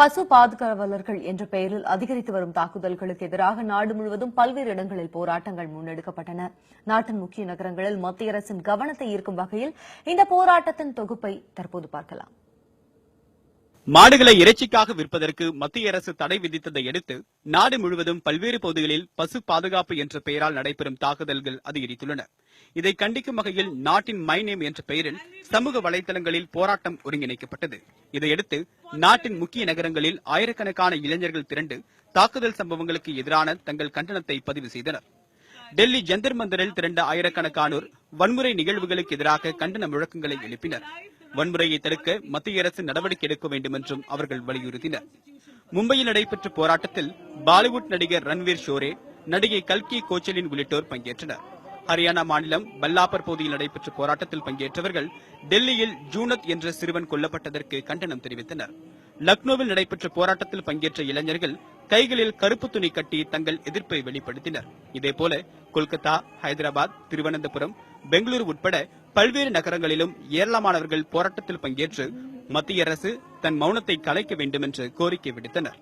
பசு பாதுகாவலர்கள் என்ற பெயரில் அதிகரித்து வரும் தாக்குதல்களுக்கு எதிராக நாடு முழுவதும் பல்வேறு இடங்களில் போராட்டங்கள் முன்னெடுக்கப்பட்டன. நாட்டின் முக்கிய நகரங்களில் மத்திய அரசின் கவனத்தை ஈர்க்கும் வகையில் இந்த போராட்டத்தின் தொகுப்பை தற்போது பார்க்கலாம். மாடுகளை இறைச்சிக்காக விற்பதற்கு மத்திய அரசு தடை விதித்ததை அடுத்து நாடு முழுவதும் பல்வேறு பகுதிகளில் பசு பாதுகாப்பு என்ற பெயரால் நடைபெறும் தாக்குதல்கள் அதிகரித்துள்ளன. இதை கண்டிக்கும் வகையில் நாட்டின் மை நேம் என்ற பெயரில் சமூக வலைதளங்களில் போராட்டம் ஒருங்கிணைக்கப்பட்டது. இதையடுத்து நாட்டின் முக்கிய நகரங்களில் ஆயிரக்கணக்கான இளைஞர்கள் திரண்டு தாக்குதல் சம்பவங்களுக்கு எதிரான தங்கள் கண்டனத்தை பதிவு செய்தனர். டெல்லி ஜந்தர் மந்தரில் திரண்ட ஆயிரக்கணக்கானோர் வன்முறை நிகழ்வுகளுக்கு எதிராக கண்டன முழக்கங்களை எழுப்பினர். வன்முறையை தடுக்க மத்திய அரசு நடவடிக்கை எடுக்க வேண்டும் என்றும் அவர்கள் வலியுறுத்தினர். மும்பையில் நடைபெற்ற போராட்டத்தில் பாலிவுட் நடிகர் ரன்வீர் ஷோரே நடிகை கல்கி கோச்சலின் உள்ளிட்டோர் பங்கேற்றனர். ஹரியானா மாநிலம் பல்லாப்பர் பகுதியில் நடைபெற்ற போராட்டத்தில் பங்கேற்றவர்கள் டெல்லியில் ஜூனத் என்ற சிறுவன் கொல்லப்பட்டதற்கு கண்டனம் தெரிவித்தனர். லக்னோவில் நடைபெற்ற போராட்டத்தில் பங்கேற்ற இளைஞர்கள் கைகளில் கருப்பு துணி கட்டி தங்கள் எதிர்ப்பை வெளிப்படுத்தினர். இதேபோல கொல்கத்தா ஹைதராபாத் திருவனந்தபுரம் பெங்களூரு உட்பட பல்வேறு நகரங்களிலும் ஏராளமானவர்கள் போராட்டத்தில் பங்கேற்று மத்திய அரசு தன் மௌனத்தை கலைக்க வேண்டும் என்று கோரிக்கை விடுத்தனர்.